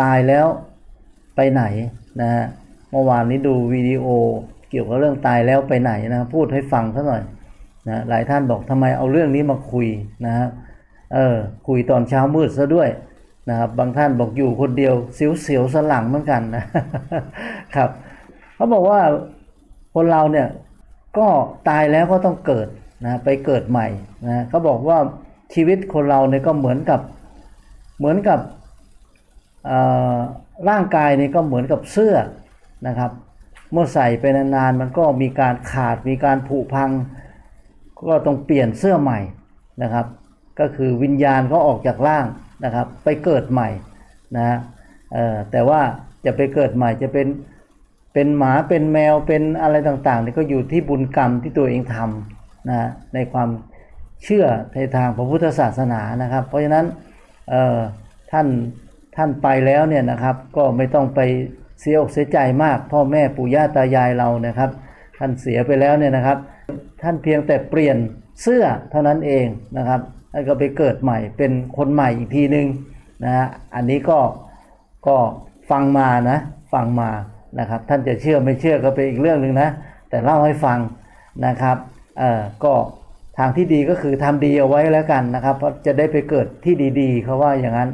ตายแล้วไปไหนนะฮะเมื่อวานนี้ดูวิดีโอเกี่ยวกับเรื่องตายแล้วไปไหนนะพูดให้ฟังซะหน่อยนะหลายท่านบอกทำไมเอาเรื่องนี้มาคุยนะฮะเออคุยตอนเช้ามืดซะด้วยนะครับบางท่านบอกอยู่คนเดียวเสียวๆสนหลังเหมือนกันนะครับเขาบอกว่าคนเราเนี่ยก็ตายแล้วก็ต้องเกิดนะไปเกิดใหม่นะเขาบอกว่าชีวิตคนเราเนี่ยก็เหมือนกับเหมือนกับ ร่างกายนี่ก็เหมือนกับเสื้อนะครับ เมื่อใส่ไปนานๆมันก็มีการขาดมีการผุพัง ก็ต้องเปลี่ยนเสื้อใหม่นะครับ ก็คือวิญญาณก็ออกจากร่างนะครับ ไปเกิดใหม่นะฮะแต่ว่าจะไปเกิดใหม่จะเป็นเป็นหมาเป็นแมวเป็นอะไรต่างๆนี่ก็อยู่ที่บุญกรรมที่ตัวเองทำนะในความเชื่อในทางพระพุทธศาสนานะครับ เพราะฉะนั้นท่าน ท่านไปแล้วเนี่ยนะครับ ก็ไม่ต้องไปเสียอกเสียใจมาก พ่อแม่ปู่ย่าตายายเรานะครับ ท่านเสียไปแล้วเนี่ยนะครับ ท่านเพียงแต่เปลี่ยนเสื้อเท่านั้นเองนะครับท่านก็ไปเกิดใหม่เป็นคนใหม่อีกทีหนึ่งนะฮะอันนี้ก็ก็ฟังมานะฟังมานะครับ ท่านจะเชื่อไม่เชื่อก็เป็นอีกเรื่องหนึ่งนะ แต่เล่าให้ฟังนะครับเอ่อก็ทางที่ดีก็คือทำดีเอาไว้แล้วกันนะครับ เพราะจะได้ไปเกิดที่ดีๆเขาว่าอย่างนั้น